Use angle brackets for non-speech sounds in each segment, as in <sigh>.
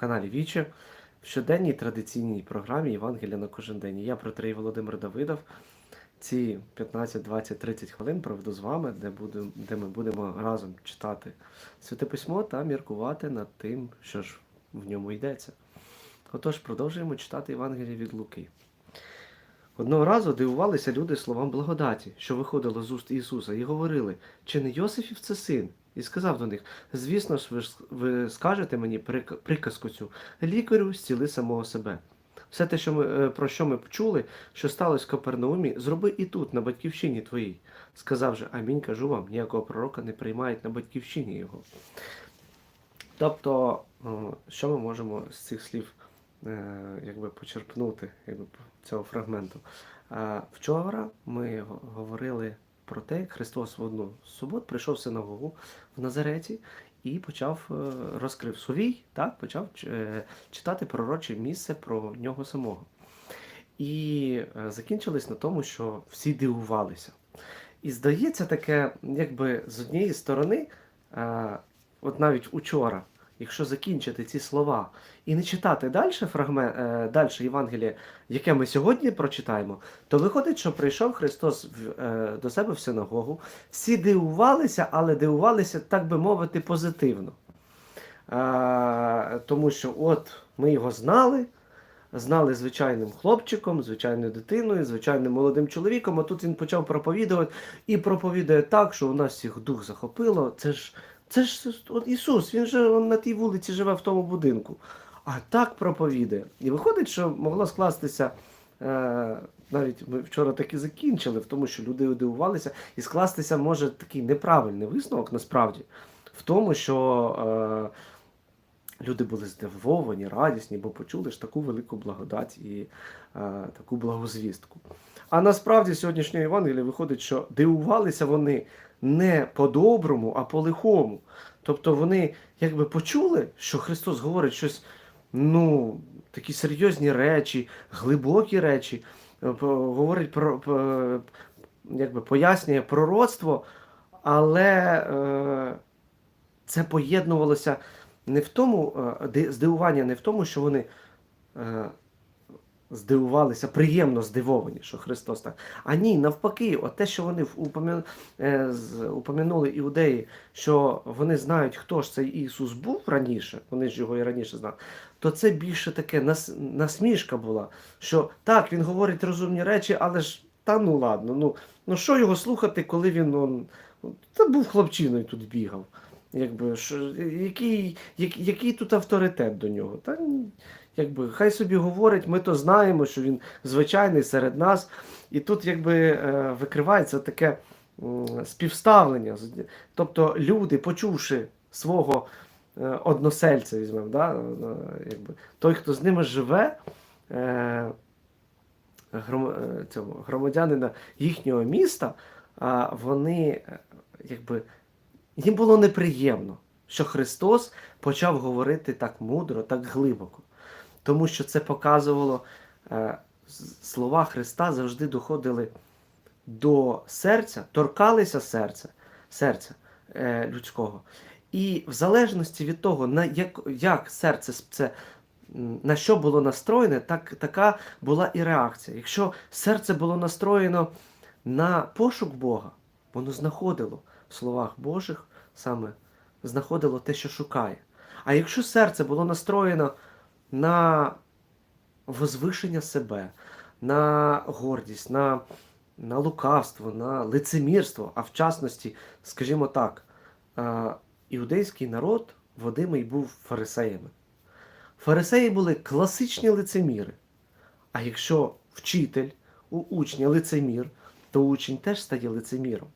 каналі Віче в щоденній традиційній програмі Євангелія на кожен день. Я протерей Володимир Давидов. Ці 15, 20, 30 хвилин проведу з вами, де, будем, де ми будемо разом читати Святе письмо та міркувати над тим, що ж в ньому йдеться. Отож, продовжуємо читати Євангеліє від Луки. Одного разу дивувалися люди словам благодаті, що виходило з уст Ісуса, і говорили, чи не Йосифів це син? І сказав до них: Звісно ж, ви, ви скажете мені приказку цю лікарю зціли самого себе. Все те, що ми, е, про що ми почули, що сталося в Капернаумі, зроби і тут, на батьківщині твоїй. Сказав же, амінь, кажу вам, ніякого пророка не приймають на батьківщині його. Тобто, що ми можемо з цих слів е, якби почерпнути якби, цього фрагменту? Е, Вчора ми говорили про те, як Христос в одну субот прийшов в синагогу в Назареті і почав е, розкрив сувій, так, почав е, читати пророче місце про нього самого. І е, закінчилось на тому, що всі дивувалися. І здається, таке, якби з однієї сторони, от навіть учора, якщо закінчити ці слова і не читати далі фрагмент, е, далі Євангеліє, яке ми сьогодні прочитаємо, то виходить, що прийшов Христос е, до себе в синагогу, всі дивувалися, але дивувалися, так би мовити, позитивно. Е, тому що от ми його знали, знали звичайним хлопчиком, звичайною дитиною, звичайним молодим чоловіком, а тут він почав проповідувати і проповідує так, що у нас всіх дух захопило. Це ж, це ж от Ісус, він же он на тій вулиці живе в тому будинку. А так проповідує. І виходить, що могло скластися. Е, навіть ми вчора так і закінчили, в тому, що люди дивувалися, і скластися може такий неправильний висновок насправді в тому, що е, люди були здивовані, радісні, бо почули ж таку велику благодать і е, таку благозвістку. А насправді сьогоднішньої Євангелія виходить, що дивувалися вони не по-доброму, а по-лихому. Тобто вони якби почули, що Христос говорить щось, ну, такі серйозні речі, глибокі речі, е, говорить про, якби пояснює пророцтво, але е, це поєднувалося не в тому, е, здивування не в тому, що вони е, здивувалися, приємно здивовані, що Христос так. А ні, навпаки, от те, що вони е, упомянули іудеї, що вони знають, хто ж цей Ісус був раніше, вони ж його і раніше знали, то це більше таке нас... насмішка була, що так, він говорить розумні речі, але ж та ну ладно, ну, ну що його слухати, коли він он, та був хлопчиною тут бігав. Якби, що, який, як- який тут авторитет до нього? Та, якби, хай собі говорить, ми то знаємо, що він звичайний серед нас. І тут якби, е, викривається таке співставлення. Тобто люди, почувши свого е, односельця, візьмемо, да, е, якби, той, хто з ними живе, цього, громадянина їхнього міста, вони якби, їм було неприємно, що Христос почав говорити так мудро, так глибоко. Тому що це показувало, е, слова Христа завжди доходили до серця, торкалися серця, серця е, людського. І в залежності від того, на як, як серце це, на що було настроєне, так, така була і реакція. Якщо серце було настроєно на пошук Бога, воно знаходило в словах Божих саме знаходило те, що шукає. А якщо серце було настроєно на возвишення себе, на гордість, на, на лукавство, на лицемірство, а в частності, скажімо так, е, іудейський народ водимий був фарисеями. Фарисеї були класичні лицеміри. А якщо вчитель у учня лицемір, то учень теж стає лицеміром.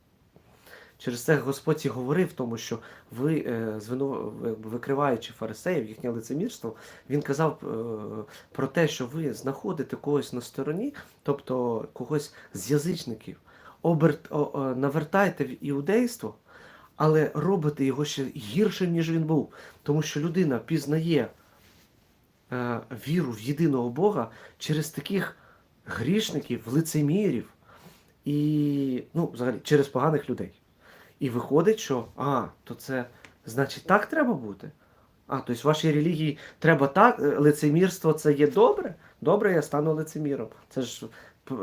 Через це Господь і говорив тому, що ви, е, звину- викриваючи фарисеїв, їхнє лицемірство, він казав е, про те, що ви знаходите когось на стороні, тобто когось з язичників, оберт, навертаєте в іудейство, але робите його ще гіршим, ніж він був. Тому що людина пізнає е, віру в єдиного Бога через таких грішників, лицемірів і ну, взагалі через поганих людей. І виходить, що а, то це значить так треба бути. А, тобто в вашій релігії треба так, е, лицемірство це є добре? Добре, я стану лицеміром. Це ж е,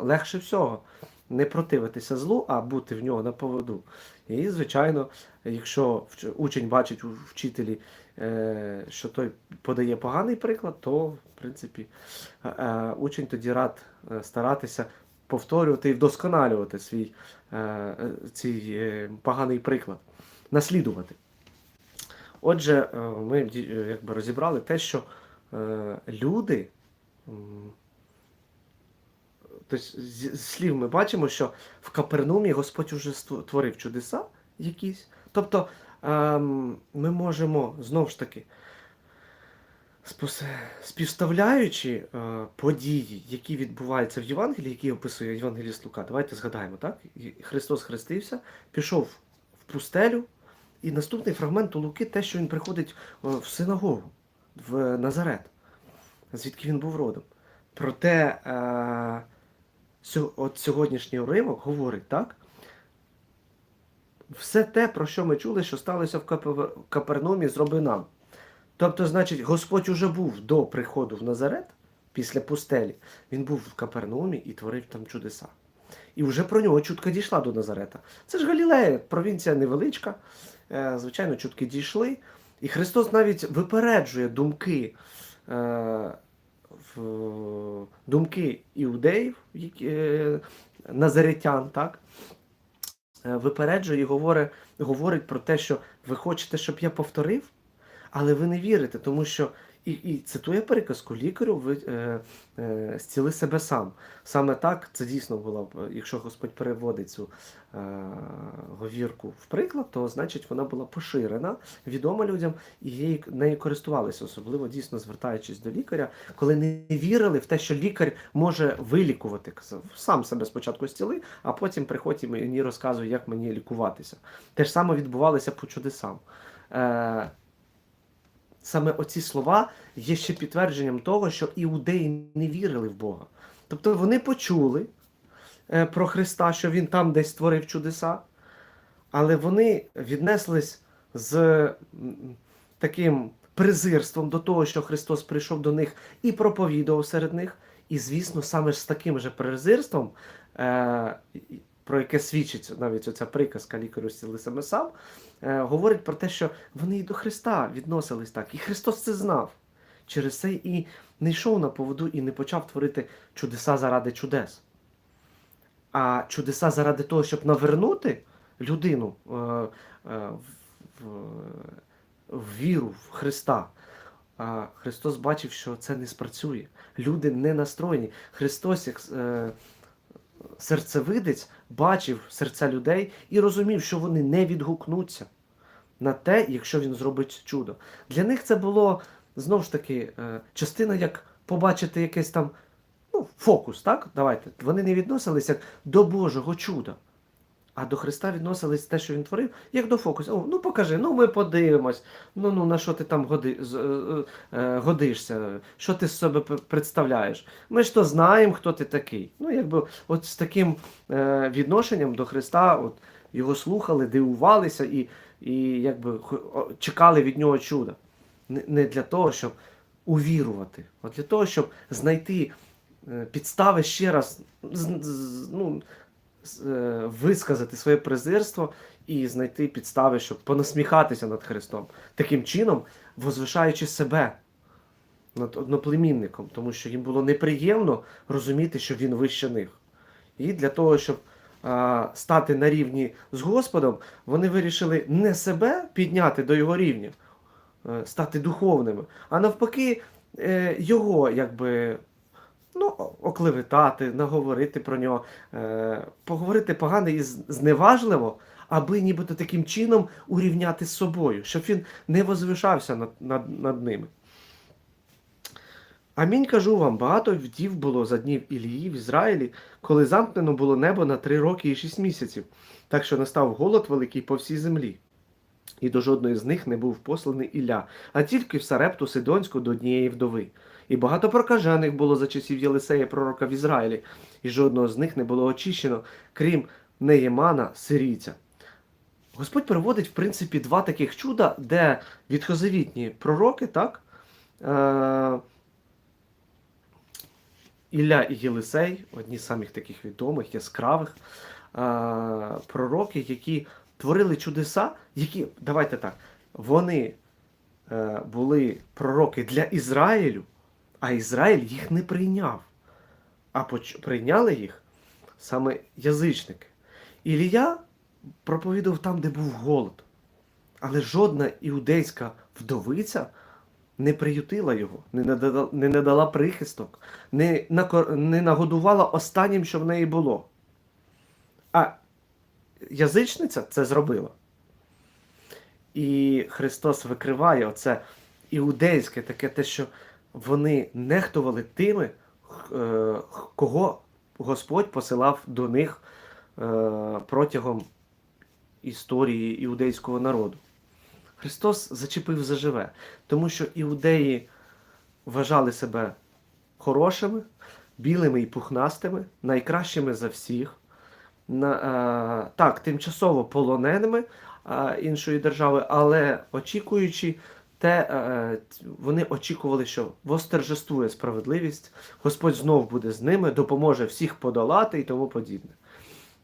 легше всього. Не противитися злу, а бути в нього на поводу. І, звичайно, якщо учень бачить у вчителі, е, що той подає поганий приклад, то, в принципі, е, е, учень тоді рад е, старатися повторювати і вдосконалювати свій е, е, цей е, поганий приклад, наслідувати. Отже, е, ми е, якби розібрали те, що е, люди. Тобто, з слів ми бачимо, що в Капернумі Господь уже ство- творив чудеса якісь. Тобто ем, ми можемо знову ж таки, співставляючи е, події, які відбуваються в Євангелії, які описує Євангеліст Лука, давайте згадаємо, так? Христос хрестився, пішов в пустелю, і наступний фрагмент у Луки те, що він приходить е, в синагогу, в Назарет, звідки він був родом. Проте е, от сьогоднішній уривок говорить, так? Все те, про що ми чули, що сталося в Капе- Капернаумі, зроби нам. Тобто, значить, Господь уже був до приходу в Назарет після пустелі. Він був в Капернаумі і творив там чудеса. І вже про нього чутка дійшла до Назарета. Це ж Галілея, провінція невеличка. Е, Звичайно, чутки дійшли. І Христос навіть випереджує думки, е, думки іудеїв, е, назаретян, так? Випереджує і говорить, говорить про те, що ви хочете, щоб я повторив, але ви не вірите, тому що і, і цитує приказку лікарю, ви е, е, зціли себе сам. Саме так це дійсно було б, якщо Господь переводить цю е, говірку в приклад, то значить вона була поширена, відома людям, і її нею користувалися, особливо дійсно звертаючись до лікаря, коли не вірили в те, що лікар може вилікувати. Казав, сам себе спочатку зціли, а потім приходь і мені розказує, як мені лікуватися. Те ж саме відбувалося по чудесам. Е, саме оці слова є ще підтвердженням того, що іудеї не вірили в Бога. Тобто вони почули е, про Христа, що Він там десь створив чудеса, але вони віднеслись з таким презирством до того, що Христос прийшов до них і проповідував серед них. І, звісно, саме ж з таким же презирством, е, про яке свідчить навіть оця приказка лікарю саме сам, говорить про те, що вони і до Христа відносились так. І Христос це знав. Через це і не йшов на поводу і не почав творити чудеса заради чудес. А чудеса заради того, щоб навернути людину е, е, в, в віру в Христа. А Христос бачив, що це не спрацює. Люди не настроєні. Христос, як е, серцевидець, бачив серця людей і розумів, що вони не відгукнуться на те, якщо він зробить чудо. Для них це було знову ж таки е, частина, як побачити якийсь там ну, фокус, так? Давайте. Вони не відносилися як до Божого чуда. А до Христа відносились те, що він творив, як до фокусу. О, ну покажи, ну ми подивимось. Ну ну на що ти там годи, е, е, годишся, що ти з себе представляєш. Ми ж то знаємо, хто ти такий. Ну, якби от з таким е, відношенням до Христа, от його слухали, дивувалися і, і якби чекали від нього чуда. Не, для того, щоб увірувати, а для того, щоб знайти е, підстави ще раз ну, е, висказати своє презирство і знайти підстави, щоб понасміхатися над Христом. Таким чином, возвишаючи себе над одноплемінником, тому що їм було неприємно розуміти, що він вище них. І для того, щоб стати на рівні з Господом, вони вирішили не себе підняти до його рівня, е, стати духовними, а навпаки, е, його якби. Ну, оклеветати, наговорити про нього, е, поговорити погано і зневажливо, аби нібито таким чином урівняти з собою, щоб він не возвишався над, над, над ними. Амінь кажу вам, багато вдів було за днів Ілії в Ізраїлі, коли замкнено було небо на три роки і шість місяців, так що настав голод великий по всій землі. І до жодної з них не був посланий Ілля, а тільки в Сарепту Сидонську до однієї вдови. І багато прокажених було за часів Єлисея пророка в Ізраїлі, і жодного з них не було очищено, крім Неємана, сирійця. Господь приводить, в принципі, два таких чуда, де відхозавітні пророки, так? Е- Ілля і Єлисей, одні з самих таких відомих, яскравих е- пророки, які творили чудеса, які, давайте так, вони е- були пророки для Ізраїлю, а Ізраїль їх не прийняв. А прийняли їх саме язичники. Ілія проповідав там, де був голод. Але жодна іудейська вдовиця не приютила його, не надала, не надала прихисток, не, не нагодувала останнім, що в неї було. А язичниця це зробила. І Христос викриває оце іудейське таке те, що вони нехтували тими, е, кого Господь посилав до них е, протягом історії іудейського народу. Христос зачепив заживе, тому що іудеї вважали себе хорошими, білими і пухнастими, найкращими за всіх. На, е, так, тимчасово полоненими е, іншої держави, але очікуючи те, е, вони очікували, що восторжествує справедливість, Господь знов буде з ними, допоможе всіх подолати і тому подібне.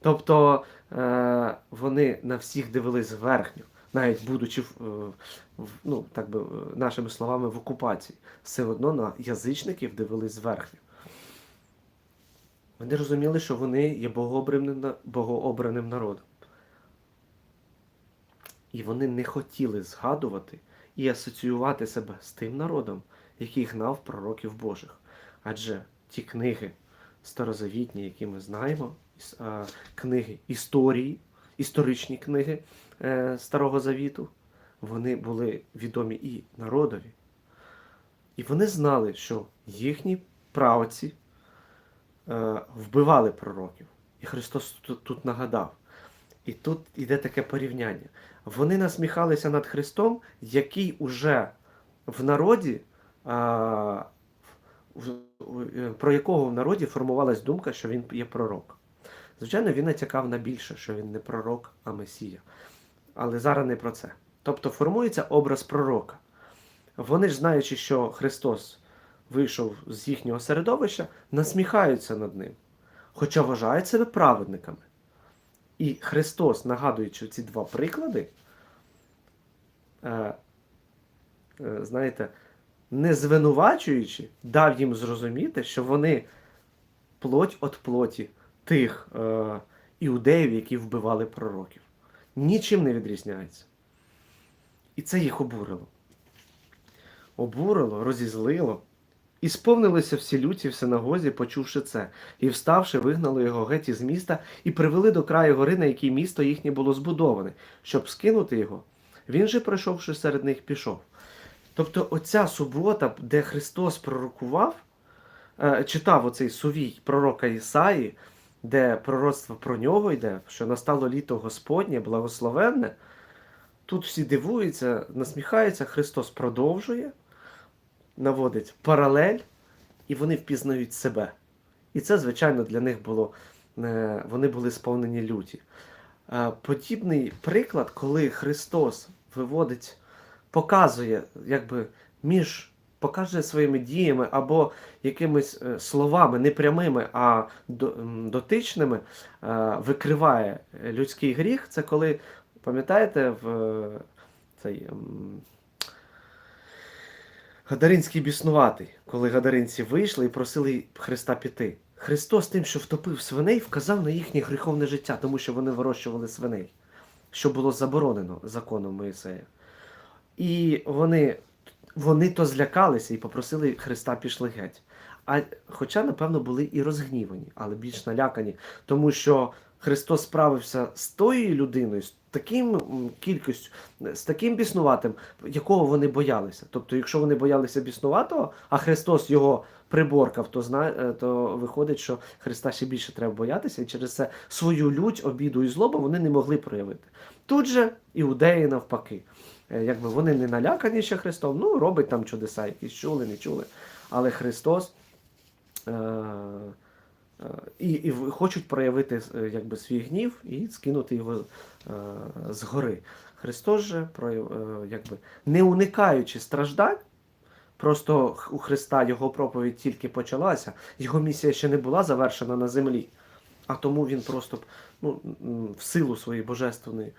Тобто е, вони на всіх дивились зверхньо, навіть будучи е, ну, так би, е, нашими словами, в окупації, все одно на язичників дивились зверхньо. Вони розуміли, що вони є богообраним, богообраним народом. І вони не хотіли згадувати і асоціювати себе з тим народом, який гнав пророків Божих. Адже ті книги старозавітні, які ми знаємо, книги історії, історичні книги е, Старого Завіту, вони були відомі і народові. І вони знали, що їхні правці е, вбивали пророків. І Христос тут, тут нагадав. І тут йде таке порівняння. Вони насміхалися над Христом, який уже в народі, е, про якого в народі формувалась думка, що він є пророк. Звичайно, він натякав на більше, що він не пророк, а Месія. Але зараз не про це. Тобто формується образ пророка. Вони ж, знаючи, що Христос вийшов з їхнього середовища, насміхаються над ним, хоча вважають себе праведниками. І Христос, нагадуючи ці два приклади, е, е, знаєте, не звинувачуючи, дав їм зрозуміти, що вони плоть від плоті тих е, іудеїв, які вбивали пророків. Нічим не відрізняється. І це їх обурило. Обурило, розізлило. І сповнилися всі люті в синагозі, почувши це, і вставши, вигнали його геть із міста і привели до краю гори, на якій місто їхнє було збудоване, щоб скинути його. Він же, пройшовши серед них, пішов. Тобто, оця субота, де Христос пророкував, е, читав оцей сувій пророка Ісаї, де пророцтво про нього йде, що настало літо Господнє, благословенне. Тут всі дивуються, насміхаються, Христос продовжує, наводить паралель, і вони впізнають себе. І це, звичайно, для них було, е, вони були сповнені люті. Е, Подібний приклад, коли Христос виводить, показує, якби між показує своїми діями або якимись е, словами, не прямими, а дотичними, е, викриває людський гріх. Це коли, пам'ятаєте, в е, цей Гадаринський біснуватий, коли гадаринці вийшли і просили Христа піти. Христос тим, що втопив свиней, вказав на їхнє гріховне життя, тому що вони вирощували свиней, що було заборонено законом Моїсея. І вони, вони то злякалися і попросили Христа пішли геть. А хоча, напевно, були і розгнівані, але більш налякані, тому що Христос справився з тою людиною, з таким кількістю, з таким біснуватим, якого вони боялися. Тобто, якщо вони боялися біснуватого, а Христос його приборкав, то зна... е, то виходить, що Христа ще більше треба боятися, і через це свою лють, обіду і злобу вони не могли проявити. Тут же іудеї навпаки. Е, Якби вони не налякані ще Христом, ну робить там чудеса, якісь чули, не чули. Але Христос е- е, і, і хочуть проявити якби, свій гнів і скинути його е, з. Христос же, прояв- е, якби, не уникаючи страждань, просто у Христа його проповідь тільки почалася, його місія ще не була завершена на землі. А тому він просто ну, в силу своєї божественної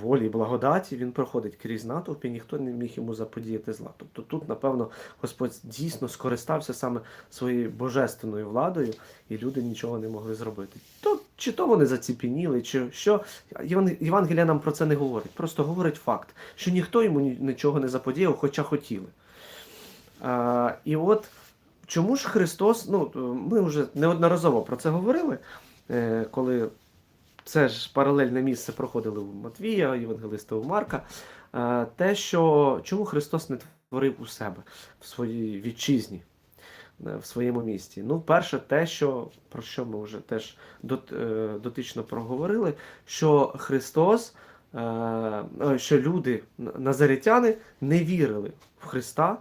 волі і благодаті він проходить крізь натовп, і ніхто не міг йому заподіяти зла. Тобто тут, напевно, Господь дійсно скористався саме своєю божественною владою, і люди нічого не могли зробити. То, чи то вони заціпеніли, чи що. Євангелія нам про це не говорить. Просто говорить факт, що ніхто йому нічого не заподіяв, хоча хотіли. А, і от чому ж Христос, ну, ми вже неодноразово про це говорили, е, коли це ж паралельне місце проходили у Матвія, Євангелиста у Марка. Е, Те, що чому Христос не творив у себе в своїй вітчизні, е, в своєму місті. Ну, перше, те, що про що ми вже теж е, дотично проговорили, що Христос, що люди, назаритяни, не вірили в Христа,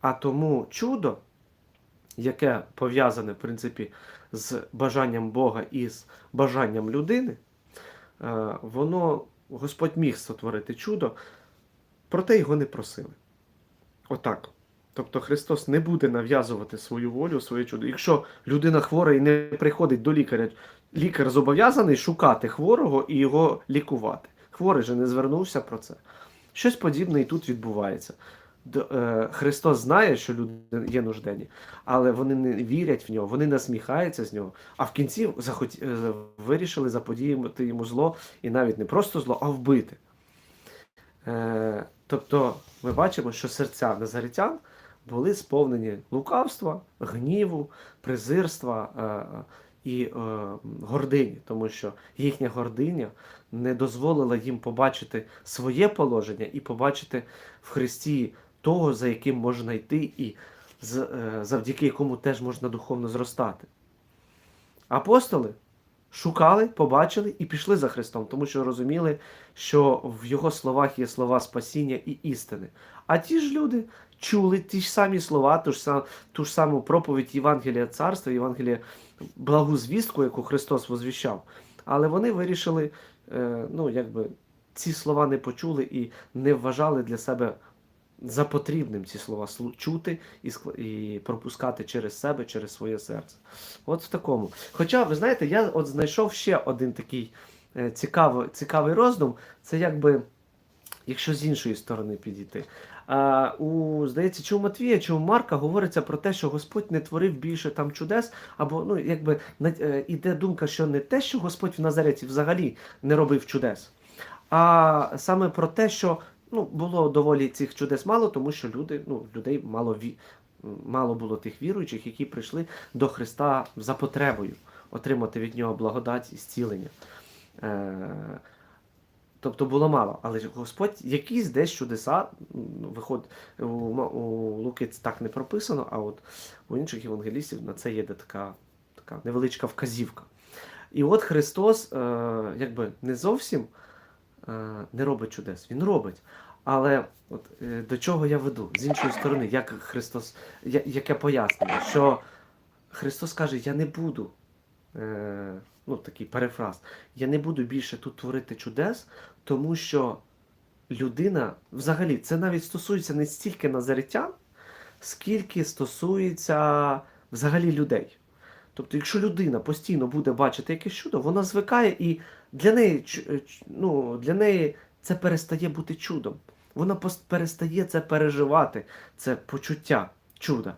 а тому чудо, яке пов'язане, в принципі, з бажанням Бога і з бажанням людини, е, воно Господь міг сотворити чудо, проте його не просили. Отак. Тобто Христос не буде нав'язувати свою волю, своє чудо. Якщо людина хвора і не приходить до лікаря, лікар зобов'язаний шукати хворого і його лікувати. Хворий же не звернувся про це. Щось подібне і тут відбувається. Е, Христос знає, що люди є нужденні, але вони не вірять в нього, вони насміхаються з нього. А в кінці захоті... е, вирішили заподіяти йому зло, і навіть не просто зло, а вбити. Е, тобто ми бачимо, що серця назаритян були сповнені лукавства, гніву, презирства і гордині, тому що їхня гординя не дозволила їм побачити своє положення і побачити в Христі того, за яким можна йти, і е, завдяки якому теж можна духовно зростати. Апостоли шукали, побачили і пішли за Христом, тому що розуміли, що в його словах є слова спасіння і істини. А ті ж люди чули ті ж самі слова, ту ж, ту ж саму проповідь Євангелія Царства, Євангелія благу звістку, яку Христос возвіщав. Але вони вирішили, е, ну, якби ці слова не почули і не вважали для себе за потрібним ці слова чути і, і пропускати через себе, через своє серце. От в такому. Хоча, ви знаєте, я от знайшов ще один такий е, цікавий, цікавий роздум. Це якби, якщо з іншої сторони підійти. А, у, здається, чи у Матвія, чи у Марка говориться про те, що Господь не творив більше там чудес, або ну, якби е, іде думка, що не те, що Господь в Назареті взагалі не робив чудес, а саме про те, що ну, було доволі цих чудес мало, тому що люди, ну, людей мало, ві... мало було тих віруючих, які прийшли до Христа за потребою отримати від нього благодать і зцілення. Е... Тобто було мало, але Господь якісь десь чудеса виходить у, у Луки так не прописано, а от у інших євангелістів на це є така, така невеличка вказівка. І от Христос, е, якби не зовсім не робить чудес, Він робить. Але от, е, до чого я веду? З іншої сторони, як Христос, я, яке пояснення, що Христос каже, я не буду, е, ну такий перефраз, я не буду більше тут творити чудес, тому що людина, взагалі, це навіть стосується не стільки назаритян, скільки стосується взагалі людей. Тобто, якщо людина постійно буде бачити якесь чудо, вона звикає і для неї, е, ну, для неї це перестає бути чудом. Вона перестає це переживати, це почуття чуда.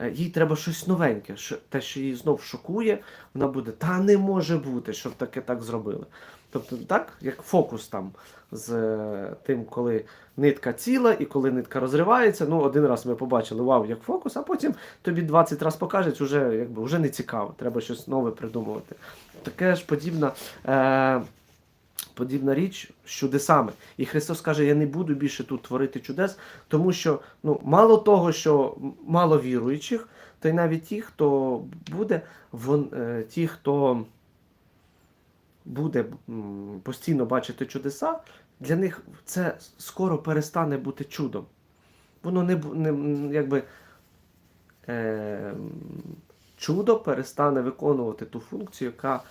Е, Їй треба щось новеньке, те, що її знов шокує, вона буде, та не може бути, щоб таке так зробили. Тобто, так, як фокус там з е, тим, коли нитка ціла і коли нитка розривається. Ну, один раз ми побачили вау, як фокус, а потім тобі 20 разів покажуть, вже, якби, вже не цікаво, треба щось нове придумувати. Таке ж подібна. Е- Подібна річ з чудесами. І Христос каже: Я не буду більше тут творити чудес, тому що ну, мало того, що мало віруючих, то й навіть ті, хто буде, вон, е, ті, хто буде постійно бачити чудеса, для них це скоро перестане бути чудом. Воно не, не якби. Е, чудо перестане виконувати ту функцію, яка е,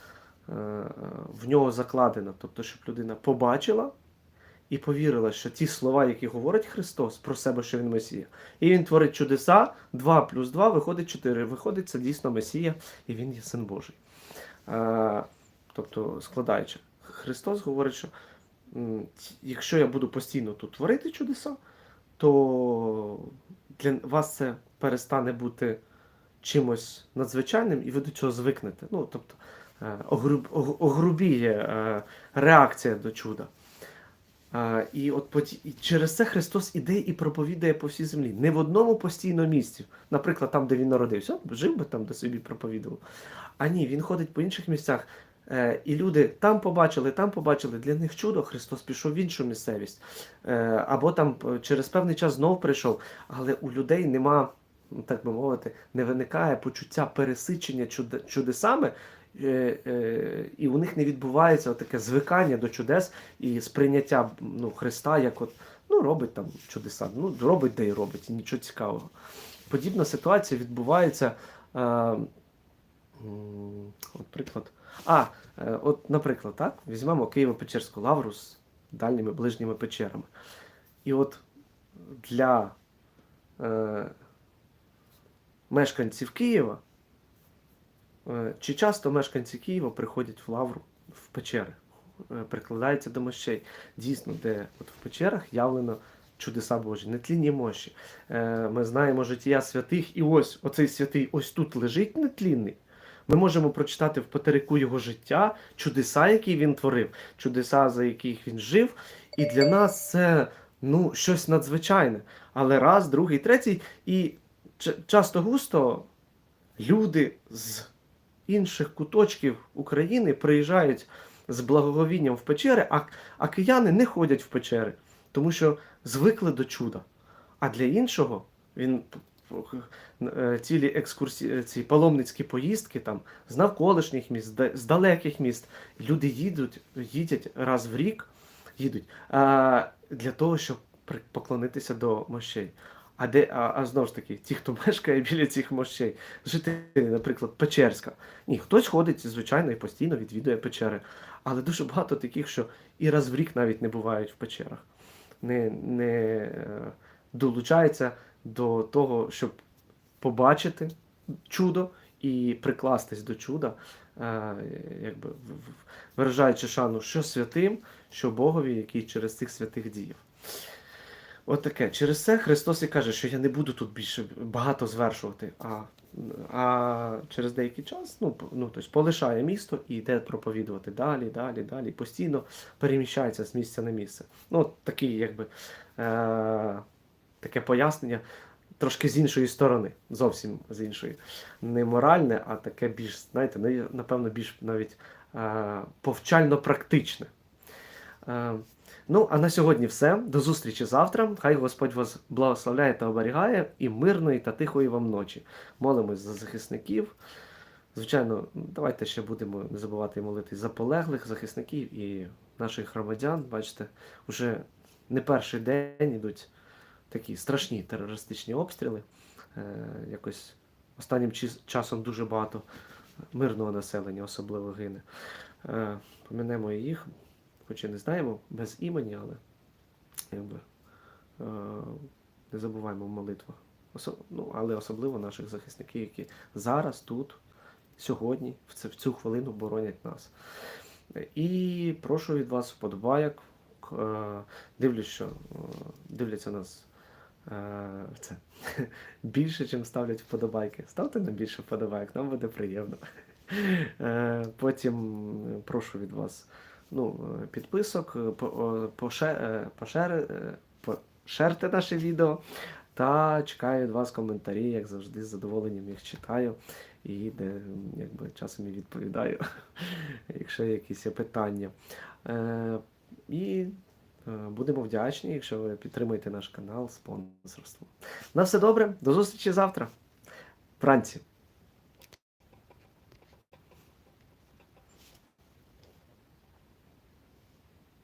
в нього закладена. Тобто, щоб людина побачила і повірила, що ті слова, які говорить Христос про себе, що він Месія, і він творить чудеса, 2 плюс 2 виходить 4. Виходить, це дійсно Месія, і він є син Божий. Е, тобто, складаючи, Христос говорить, що якщо я буду постійно тут творити чудеса, то для вас це перестане бути чимось надзвичайним, і ви до цього звикнете. Ну, тобто, е, огруб, огрубіє е, реакція до чуда. Е, І от і через це Христос іде і проповідає по всій землі. Не в одному постійному місці, наприклад, там, де він народився, жив би там, де собі проповідував. А ні, він ходить по інших місцях. І люди там побачили, там побачили. Для них чудо Христос пішов в іншу місцевість. Або там через певний час знов прийшов. Але у людей нема, так би мовити, не виникає почуття пересичення чудесами, е, е, і у них не відбувається таке звикання до чудес і сприйняття ну, Христа як от, ну, робить там чудеса. Ну, робить, де й робить, і нічого цікавого. Подібна ситуація відбувається. Е, от приклад. А, е, от, наприклад, так, візьмемо Києво-Печерську лавру з дальніми ближніми печерами. І от для е, мешканців Києва, е, чи часто мешканці Києва приходять в лавру в печери, е, прикладаються до мощей. Дійсно, де от в печерах явлено чудеса Божі, нетлінні мощі. Е, ми знаємо життя святих, і ось оцей святий ось тут лежить нетлінний. Ми можемо прочитати в потерику його життя, чудеса, які він творив, чудеса, за яких він жив. І для нас це ну, щось надзвичайне. Але раз, другий, третій. І часто густо люди з інших куточків України приїжджають з благоговінням в печери, а, а кияни не ходять в печери, тому що звикли до чуда. А для іншого він е, цілі екскурсії, ці паломницькі поїздки там з навколишніх міст, з далеких міст. Люди їдуть, їдять раз в рік, їдуть а, для того, щоб поклонитися до мощей. А де, а, а знову ж таки, ті, хто <laughs> мешкає біля цих мощей, жителі, наприклад, Печерська. Ні, хтось ходить, звичайно, і постійно відвідує печери. Але дуже багато таких, що і раз в рік навіть не бувають в печерах. Не, не е, долучаються до того, щоб побачити чудо і прикластись до чуда, е, якби виражаючи шану що святим, що Богові, який через цих святих діяв. От таке. Через це Христос і каже, що я не буду тут більше багато звершувати, а, а через деякий час ну, ну, тобто полишає місто і йде проповідувати далі, далі, далі. Постійно переміщається з місця на місце. Ну, от такий, якби, е- таке пояснення трошки з іншої сторони, зовсім з іншої. Не моральне, а таке більш, знаєте, напевно, більш навіть е- повчально-практичне. Е, Ну, а на сьогодні все. До зустрічі завтра. Хай Господь вас благословляє та оберігає і мирної та тихої вам ночі. Молимось за захисників. Звичайно, давайте ще будемо не забувати молитись за полеглих захисників і наших громадян. Бачите, вже не перший день йдуть такі страшні терористичні обстріли. Е, якось останнім часом дуже багато мирного населення особливо гине. Е, помінемо їх, хоч і не знаємо без імені, але якби, е, не забуваємо в молитвах. Осо- ну, але особливо наших захисників, які зараз, тут, сьогодні, в, цю хвилину боронять нас. І прошу від вас вподобайок. Е, Дивлюсь, що е, дивляться нас це <laughs> більше, ніж ставлять вподобайки. Ставте нам більше вподобайок, нам буде приємно. Потім прошу від вас ну, е, підписок, е, е, пошерте наше відео та чекаю від вас коментарі, як завжди, з задоволенням їх читаю і де якби, часом і відповідаю, <laughs> якщо якісь є питання. І будемо вдячні, якщо ви підтримуєте наш канал спонсорством. На все добре, до зустрічі завтра. Вранці.